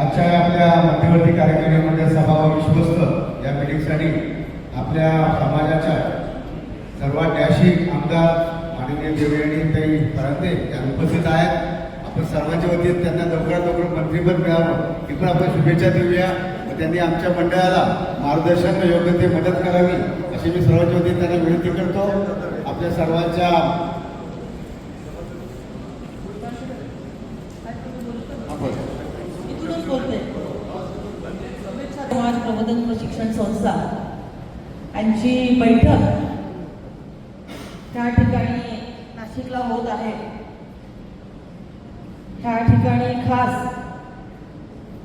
आजच्या आपल्या मध्यवर्ती कार्यक्रमामध्ये सभा व विश्वस्त या मिटिंगसाठी आपल्या समाजाच्या सर्वात डॅशिंग आमदार माननीय देवयाणी ताई परांदे त्या उपस्थित आहेत. आपण सर्वांच्या वतीने त्यांना लवकरात लवकर मंत्रीपद मिळावं. ही आपण शुभेच्छा देऊया. व त्यांनी आमच्या मंडळाला मार्गदर्शन योग्य ते मदत करावी अशी मी सर्वांच्या वतीने त्यांना विनंती करतो. आपल्या सर्वांच्या आपण इथूनच समाज प्रबोधन प्रशिक्षण संस्था यांची बैठक त्या ठिकाणी नाशिकला होत आहे. त्या ठिकाणी खास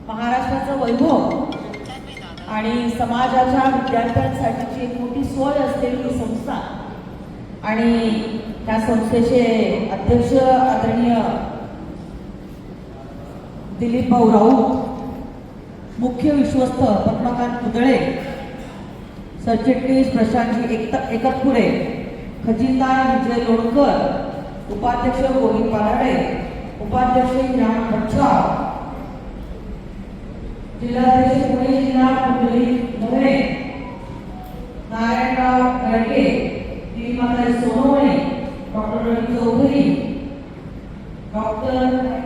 महाराष्ट्राचं वैभव आणि समाजाच्या विद्यार्थ्यांसाठीची एक मोठी सोय असलेली संस्था आणि त्या संस्थेचे अध्यक्ष आदरणीय दिलीप भाऊ राऊत मुख्य विश्वस्त पद्मकांत पुतळे सरचिटणीस प्रशांतजी एक एकतपुरे खजिनदार विजय लोणकर उपाध्यक्ष गोविंद पालाडे उपाध्यक्ष ज्ञान बच्चाव जिल्हाध्यक्ष पुणे जिल्हा कुंडली मोरे नारायणराव गडके दिलीमाता सोनवणे डॉक्टर रवी चौधरी डॉक्टर